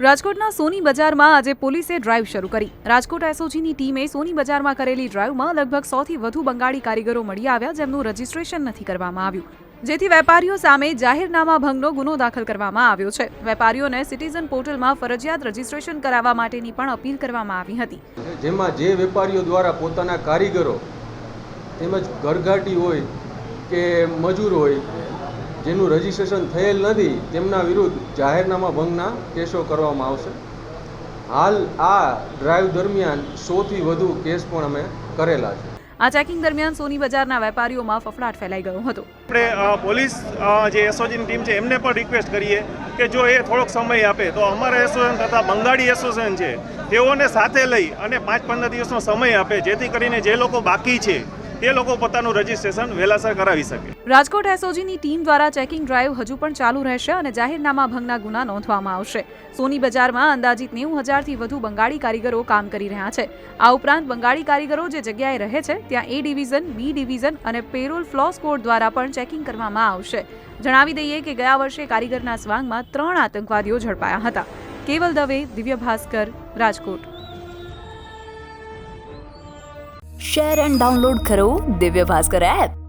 રાજકોટના સોની બજારમાં આજે પોલીસે ડ્રાઈવ શરૂ કરી. રાજકોટ એસઓજીની ટીમે સોની બજારમાં કરેલી ડ્રાઈવમાં લગભગ સોથી વધુ બંગાળી કારીગરો મળી આવ્યા જેમનું રજીસ્ટ્રેશન નથી કરવામાં આવ્યું. જેથી વેપારીઓ સામે જાહેરનામા ભંગનો ગુનો દાખલ કરવામાં આવ્યો છે. વેપારીઓને સિટીઝન પોર્ટલમાં ફરજિયાત રજીસ્ટ્રેશન કરાવવા માટેની પણ અપીલ કરવામાં આવી હતી. જેમાં જે વેપારીઓ દ્વારા પોતાના કારીગરો તેમજ ઘરઘાટી હોય કે મજૂર હોય જેનું રજીસ્ટ્રેશન થયેલ નથી તેમના વિરુદ્ધ જાહેરનામા ભંગના કેસો કરવામાં આવશે. હાલ આ ડ્રાઈવ દરમિયાન સોથી વધુ કેસ પણ અમે કરેલા છે. આ ચેકિંગ દરમિયાન સોની બજારના વેપારીઓમાં ફફડાટ ફેલાઈ ગયો હતો. આપણે પોલીસ જે એસઓજીની ટીમ છે એમને પણ રિક્વેસ્ટ કરીએ કે જો એ થોડોક સમય આપે તો અમારા એસોસિએશન તથા બંગાળી એસોસિએશન છે તેઓને સાથે લઈ અને પાંચ પંદર દિવસનો સમય આપે જેથી કરીને જે લોકો બાકી છે તે લોકો પોતાનું રજીસ્ટ્રેશન વહેલાસર કરાવી શકે. રાજકોટ એસઓજીની ટીમ દ્વારા ચેકિંગ ડ્રાઈવ હજુ પણ ચાલુ રહેશે અને જાહેરનામા ભંગના ગુના નોંધવામાં આવશે. સોની બજારમાં અંદાજિત નેવું હજારથી વધુ બંગાળી કારીગરો કામ કરી રહ્યા છે. આ ઉપરાંત બંગાળી કારીગરો જે જગ્યાએ રહે છે, ત્યાં એ ડિવિઝન, બી ડિવિઝન અને પેરોલ ફ્લોસ કોડ દ્વારા પણ ચેકિંગ કરવામાં આવશે. જણાવી દઈએ કે ગયા વર્ષે કારીગરના સ્વાંગમાં ત્રણ આતંકવાદીઓ ઝડપાયા હતા. Keval Dave, Divya Bhaskar, Rajkot. Share and download કરો દિવ્ય ભાસ્કર એપ.